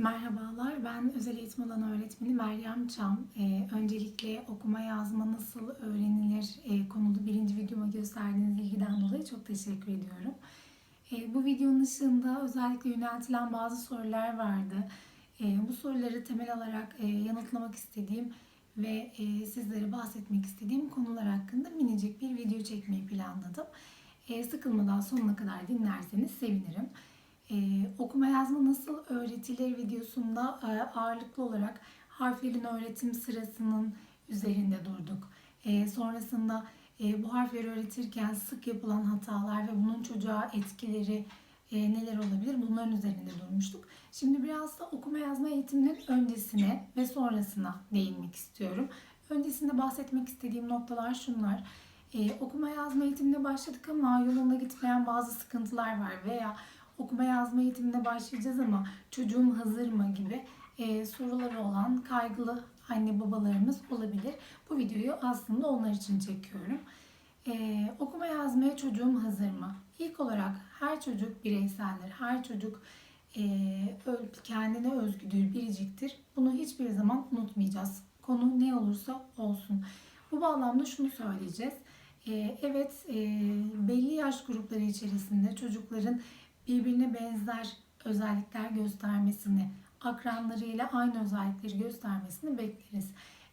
Merhabalar, ben özel eğitim alanı öğretmeni Meryem Çam. Ee, öncelikle okuma yazma nasıl öğrenilir e, konulu birinci videoma gösterdiğiniz ilgiden dolayı çok teşekkür ediyorum. E, bu videonun ışığında özellikle yöneltilen bazı sorular vardı. E, bu soruları temel alarak e, yanıtlamak istediğim ve e, sizlere bahsetmek istediğim konular hakkında minicik bir video çekmeyi planladım. E, sıkılmadan sonuna kadar dinlerseniz sevinirim. Ee, okuma yazma nasıl öğretilir videosunda e, ağırlıklı olarak harflerin öğretim sırasının üzerinde durduk. E, sonrasında e, bu harfleri öğretirken sık yapılan hatalar ve bunun çocuğa etkileri e, neler olabilir bunların üzerinde durmuştuk. Şimdi biraz da okuma yazma eğitiminin öncesine ve sonrasına değinmek istiyorum. Öncesinde bahsetmek istediğim noktalar şunlar. Ee, okuma yazma eğitimine başladık ama yolunda gitmeyen bazı sıkıntılar var veya okuma yazma eğitimine başlayacağız ama çocuğum hazır mı gibi e, soruları olan kaygılı anne babalarımız olabilir. Bu videoyu aslında onlar için çekiyorum. E, okuma yazmaya çocuğum hazır mı? İlk olarak her çocuk bireyseldir. Her çocuk e, kendine özgüdür, biriciktir. Bunu hiçbir zaman unutmayacağız. Konu ne olursa olsun. Bu bağlamda şunu söyleyeceğiz. E, evet e, belli yaş grupları içerisinde çocukların birbirine benzer özellikler göstermesini, akranlarıyla aynı özellikleri göstermesini bekleriz.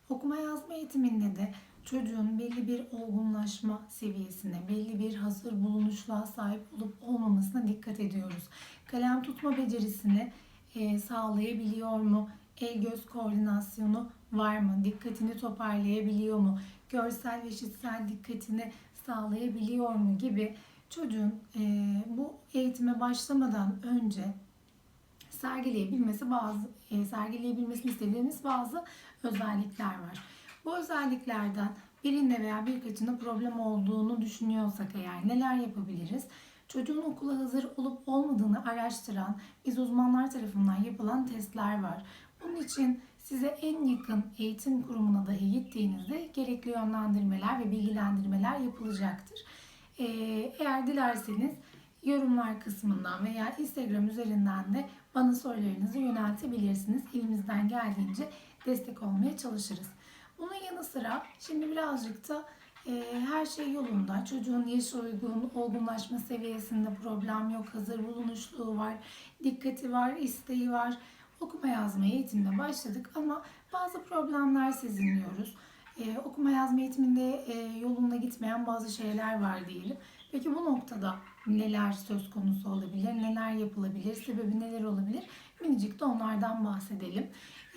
Okuma yazma eğitiminde de çocuğun belli bir olgunlaşma seviyesine, belli bir hazır bulunuşluğa sahip olup olmamasına dikkat ediyoruz. Kalem tutma becerisini e, sağlayabiliyor mu? El göz koordinasyonu var mı? Dikkatini toparlayabiliyor mu? Görsel ve işitsel dikkatini sağlayabiliyor mu gibi çocuğun e, bu eğitime başlamadan önce sergileyebilmesi bazı e, sergileyebilmesini istediğimiz bazı özellikler var. Bu özelliklerden birinde veya birkaçında problem olduğunu düşünüyorsak eğer neler yapabiliriz? Çocuğun okula hazır olup olmadığını araştıran biz uzmanlar tarafından yapılan testler var. Bunun için size en yakın eğitim kurumuna dahi gittiğinizde gerekli yönlendirmeler ve bilgilendirmeler yapılacaktır. Ee, eğer dilerseniz yorumlar kısmından veya Instagram üzerinden de bana sorularınızı yöneltebilirsiniz. Elimizden geldiğince destek olmaya çalışırız. Bunun yanı sıra şimdi birazcık da e, her şey yolunda. Çocuğun yaş uygun, olgunlaşma seviyesinde problem yok, hazır bulunuşluğu var, dikkati var, isteği var. Okuma yazma eğitimine başladık ama bazı problemler sezinliyoruz. Ee, okuma yazma eğitiminde e, yolunda gitmeyen bazı şeyler var diyelim. Peki bu noktada neler söz konusu olabilir, neler yapılabilir, sebebi neler olabilir? Minicik de onlardan bahsedelim.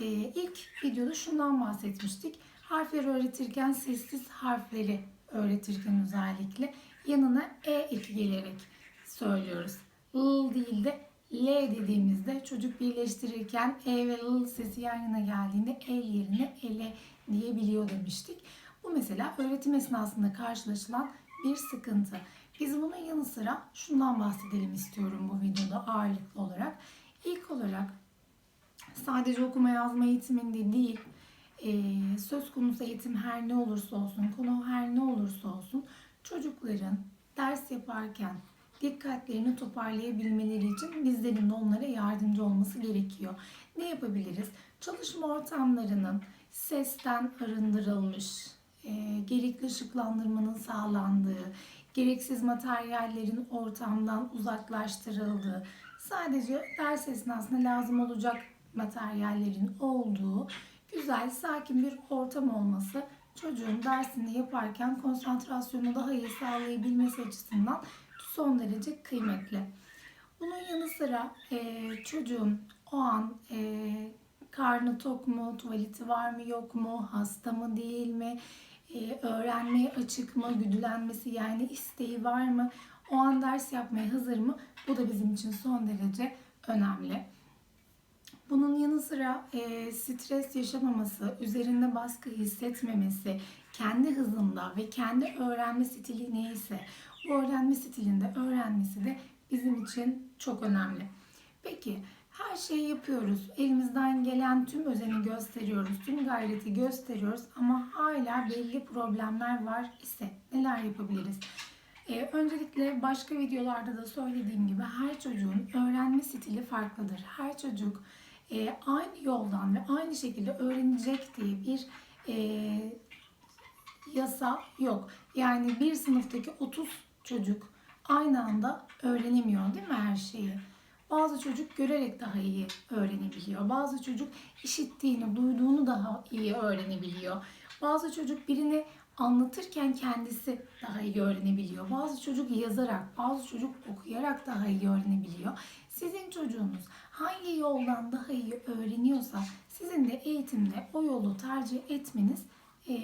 Ee, ilk videoda şundan bahsetmiştik. Harfleri öğretirken sessiz harfleri öğretirken özellikle yanına E eki gelerek söylüyoruz. L değil de L dediğimizde çocuk birleştirirken E ve L sesi yan yana geldiğinde el yerine ele diyebiliyor demiştik. Bu mesela öğretim esnasında karşılaşılan bir sıkıntı. Biz bunun yanı sıra şundan bahsedelim istiyorum bu videoda ağırlıklı olarak. İlk olarak sadece okuma yazma eğitiminde değil, söz konusu eğitim her ne olursa olsun, konu her ne olursa olsun çocukların ders yaparken dikkatlerini toparlayabilmeleri için bizlerin de onlara yardımcı olması gerekiyor. Ne yapabiliriz? Çalışma ortamlarının sesten arındırılmış, e, gerekli ışıklandırmanın sağlandığı, gereksiz materyallerin ortamdan uzaklaştırıldığı, sadece ders esnasında lazım olacak materyallerin olduğu güzel, sakin bir ortam olması çocuğun dersini yaparken konsantrasyonu daha iyi sağlayabilmesi açısından son derece kıymetli. Bunun yanı sıra e, çocuğun o an e, karnı tok mu, tuvaleti var mı yok mu, hasta mı değil mi, e, öğrenmeye açık mı, güdülenmesi yani isteği var mı, o an ders yapmaya hazır mı? Bu da bizim için son derece önemli. Bunun yanı sıra e, stres yaşamaması, üzerinde baskı hissetmemesi, kendi hızında ve kendi öğrenme stili neyse bu öğrenme stilinde öğrenmesi de bizim için çok önemli. Peki her şeyi yapıyoruz. Elimizden gelen tüm özeni gösteriyoruz. Tüm gayreti gösteriyoruz ama hala belli problemler var ise neler yapabiliriz? Ee, öncelikle başka videolarda da söylediğim gibi her çocuğun öğrenme stili farklıdır. Her çocuk e, aynı yoldan ve aynı şekilde öğrenecek diye bir e, yasa yok. Yani bir sınıftaki 30 çocuk aynı anda öğrenemiyor değil mi her şeyi? Bazı çocuk görerek daha iyi öğrenebiliyor. Bazı çocuk işittiğini, duyduğunu daha iyi öğrenebiliyor. Bazı çocuk birini anlatırken kendisi daha iyi öğrenebiliyor. Bazı çocuk yazarak, bazı çocuk okuyarak daha iyi öğrenebiliyor. Sizin çocuğunuz hangi yoldan daha iyi öğreniyorsa sizin de eğitimde o yolu tercih etmeniz e,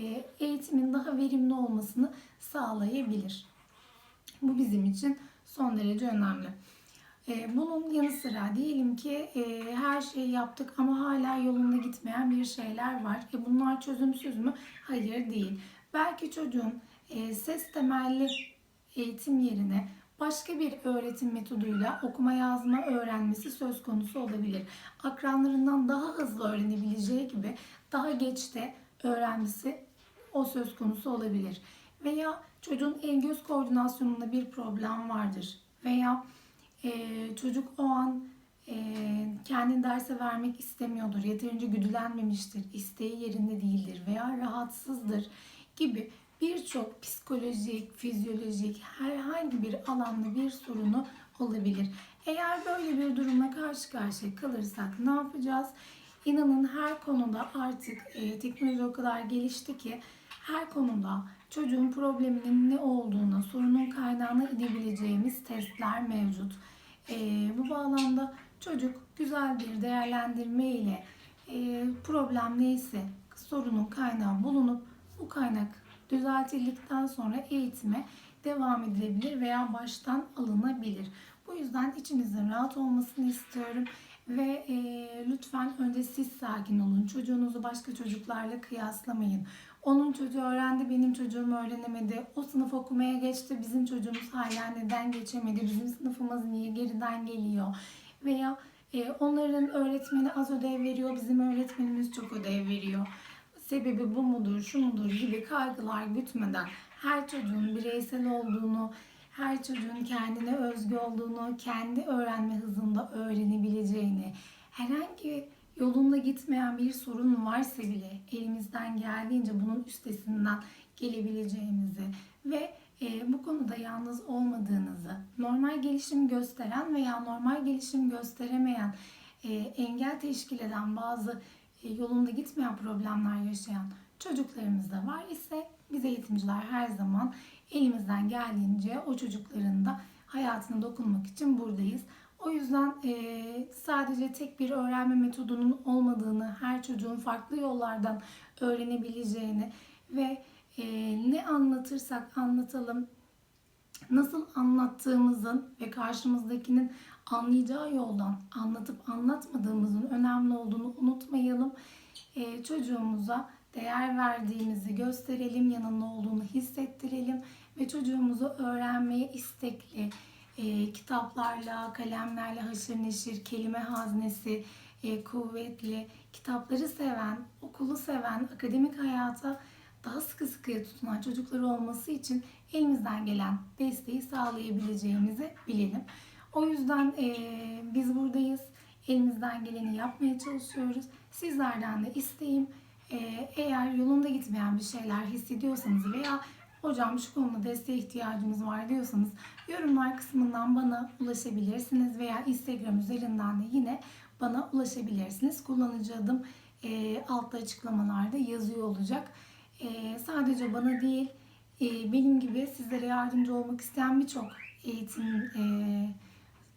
eğitimin daha verimli olmasını sağlayabilir. Bu bizim için son derece önemli. E, Bunun yanı sıra diyelim ki e, her şeyi yaptık ama hala yolunda gitmeyen bir şeyler var. E, Bunlar çözümsüz mü? Hayır değil. Belki çocuğun ses temelli eğitim yerine başka bir öğretim metoduyla okuma yazma öğrenmesi söz konusu olabilir. Akranlarından daha hızlı öğrenebileceği gibi daha geç de öğrenmesi o söz konusu olabilir. Veya çocuğun el göz koordinasyonunda bir problem vardır. Veya e, çocuk o an e, kendini derse vermek istemiyordur, yeterince güdülenmemiştir, isteği yerinde değildir veya rahatsızdır gibi birçok psikolojik, fizyolojik herhangi bir alanda bir sorunu olabilir. Eğer böyle bir durumla karşı karşıya kalırsak ne yapacağız? İnanın her konuda artık e, teknoloji o kadar gelişti ki her konuda çocuğun probleminin ne olduğuna, sorunun kaynağına gidebileceğimiz testler mevcut. E, bu bağlamda çocuk güzel bir değerlendirme ile e, problem neyse sorunun kaynağı bulunup bu kaynak düzeltildikten sonra eğitime devam edilebilir veya baştan alınabilir. Bu yüzden içinizin rahat olmasını istiyorum ve e, lütfen önce siz sakin olun. Çocuğunuzu başka çocuklarla kıyaslamayın. Onun çocuğu öğrendi, benim çocuğum öğrenemedi. O sınıf okumaya geçti, bizim çocuğumuz hala neden geçemedi? Bizim sınıfımız niye geriden geliyor? Veya e, onların öğretmeni az ödev veriyor, bizim öğretmenimiz çok ödev veriyor. Sebebi bu mudur, şu mudur gibi kaygılar gütmeden her çocuğun bireysel olduğunu, her çocuğun kendine özgü olduğunu, kendi öğrenme hızında öğrenebileceğini, herhangi yolunda gitmeyen bir sorun varsa bile elimizden geldiğince bunun üstesinden gelebileceğimizi ve e, bu konuda yalnız olmadığınızı, normal gelişim gösteren veya normal gelişim gösteremeyen, e, engel teşkil eden bazı e, yolunda gitmeyen problemler yaşayan çocuklarımız da var ise biz eğitimciler her zaman elimizden geldiğince o çocukların da hayatına dokunmak için buradayız. O yüzden e, sadece tek bir öğrenme metodunun olmadığını, her çocuğun farklı yollardan öğrenebileceğini ve e, ne anlatırsak anlatalım, nasıl anlattığımızın ve karşımızdakinin anlayacağı yoldan anlatıp anlatmadığımızın önemli olduğunu unutmayalım. E, çocuğumuza değer verdiğimizi gösterelim, yanında olduğunu hissettirelim ve çocuğumuzu öğrenmeye istekli, e, kitaplarla, kalemlerle haşır neşir, kelime haznesi e, kuvvetli, kitapları seven, okulu seven, akademik hayata daha sıkı sıkıya tutunan çocuklar olması için elimizden gelen desteği sağlayabileceğimizi bilelim. O yüzden e, biz buradayız. Elimizden geleni yapmaya çalışıyoruz. Sizlerden de isteğim e, eğer yolunda gitmeyen bir şeyler hissediyorsanız veya hocam şu konuda desteğe ihtiyacımız var diyorsanız yorumlar kısmından bana ulaşabilirsiniz veya Instagram üzerinden de yine bana ulaşabilirsiniz. Kullanıcı adım e, altta açıklamalarda yazıyor olacak. E, sadece bana değil e, benim gibi sizlere yardımcı olmak isteyen birçok eğitim e,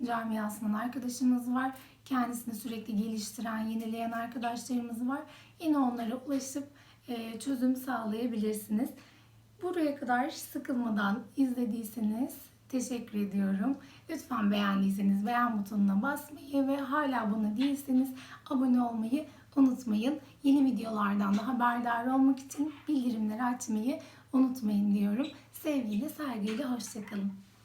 camiasından arkadaşımız var. Kendisini sürekli geliştiren, yenileyen arkadaşlarımız var. Yine onlara ulaşıp e, çözüm sağlayabilirsiniz. Buraya kadar sıkılmadan izlediyseniz teşekkür ediyorum. Lütfen beğendiyseniz beğen butonuna basmayı ve hala abone değilseniz abone olmayı unutmayın. Yeni videolardan da haberdar olmak için bildirimleri açmayı unutmayın diyorum. Sevgiyle, saygıyla hoşçakalın.